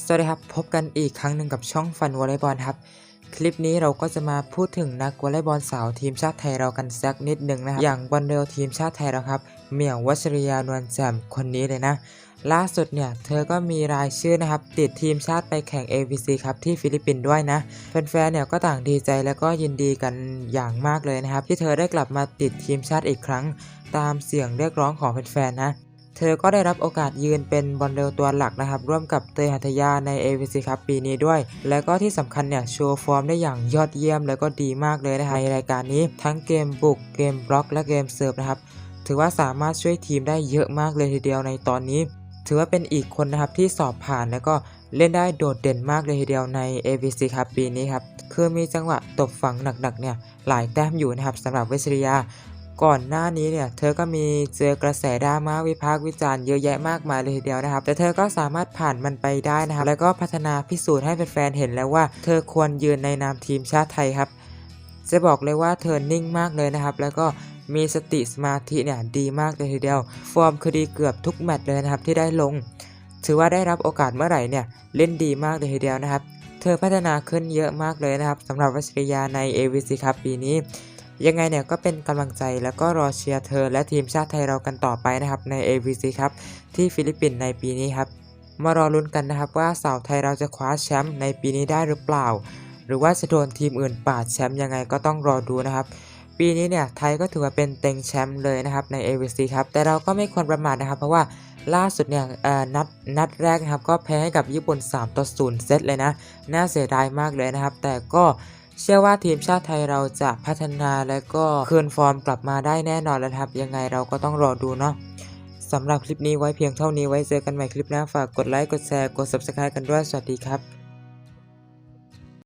สวัสดีครับ พบกันอีกครั้งหนึ่งกับช่องฟันวอลเลย์บอลครับ คลิปนี้เราก็จะมาพูดถึงนักวอลเลย์บอลสาวทีมชาติไทยเรากันสักนิดหนึ่งนะครับ อย่างบอลเร็วทีมชาติไทยเราครับ เหมี่ยววัชริยานวลแจ่มคนนี้เลยนะ ล่าสุดเนี่ย เธอก็มีรายชื่อนะครับ ติดทีมชาติไปแข่ง AVC ครับที่ฟิลิปปินส์ด้วยนะ แฟนๆเนี่ยก็ต่างดีใจและก็ยินดีกันอย่างมากเลยนะครับ ที่เธอได้กลับมาติดทีมชาติอีกครั้ง ตามเสียงเรียกร้องของแฟนๆนะ ธอก็ได้รับโอกาสยืนเป็นบอลเร็วตัวหลักนะครับ ร่วมกับเตยหัทยาใน AVC ครับปีนี้ด้วย และก็ที่สำคัญเนี่ยโชว์ฟอร์มได้อย่างยอดเยี่ยม แล้วก็ดีมากเลยนะครับในรายการนี้ ทั้งเกมบุกเกมบล็อก และเกมเซิร์ฟนะครับ ถือว่าสามารถช่วยทีมได้เยอะมากเลยทีเดียวในตอนนี้ ถือว่าเป็นอีกคนนะครับที่สอบผ่านแล้วก็เล่นได้โดดเด่นมากเลยทีเดียวใน AVC ครับปีนี้ครับคือมีจังหวะตบฝังหนักๆเนี่ยหลายแต้มอยู่นะครับสำหรับเวชริยา ก่อนหน้านี้เนี่ยเธอก็มีเจอกระแสดราม่าวิพากษ์วิจารณ์เยอะแยะมากมายเลยทีเดียวนะครับ แต่เธอก็สามารถผ่านมันไปได้นะครับ แล้วก็พัฒนาพิสูจน์ให้แฟนๆเห็นแล้วว่า เธอควรยืนในนามทีมชาติไทยครับ จะบอกเลยว่าเธอนิ่งมากเลยนะครับ แล้วก็มีสติสมาธิเนี่ยดีมากเลยทีเดียว ฟอร์มคือดีเกือบทุกแมตช์เลยนะครับที่ได้ลง ถือว่าได้รับโอกาสเมื่อไหร่เนี่ยเล่นดีมากเลยทีเดียวนะครับ เธอพัฒนาขึ้นเยอะมากเลยนะครับสำหรับวัชริยาใน AVC ครับปีนี้ ยังไงเนี่ยก็เป็นกำลังใจแล้วก็รอเชียร์เธอและทีมชาติไทยเรากันต่อไปนะครับใน AVC ครับที่ฟิลิปปินส์ในปีนี้ครับมารอลุ้นกันนะครับว่าสาวไทยเราจะคว้าแชมป์ในปีนี้ได้หรือเปล่า หรือว่าจะโดนทีมอื่นปาดแชมป์ยังไงก็ต้องรอดูนะครับ ปีนี้เนี่ยไทยก็ถือว่าเป็นเต็งแชมป์เลยนะครับใน AVC ครับแต่เราก็ไม่ควรประมาทนะครับ เพราะว่าล่าสุดเนี่ยนัดนัดแรกนะครับก็แพ้ให้กับญี่ปุ่น 3 ต่อ 0 เซตเลยนะ น่าเสียดายมากเลยนะครับ แต่ก็ เชื่อว่าทีมชาติไทยเราจะพัฒนาและก็คืนฟอร์มกลับมาได้แน่นอนแล้วครับ ยังไงเราก็ต้องรอดูเนาะสำหรับคลิปนี้ไว้เพียงเท่านี้ไว้เจอกันใหม่คลิปหน้าฝากกดไลค์กดแชร์กด subscribe กันด้วยสวัสดีครับ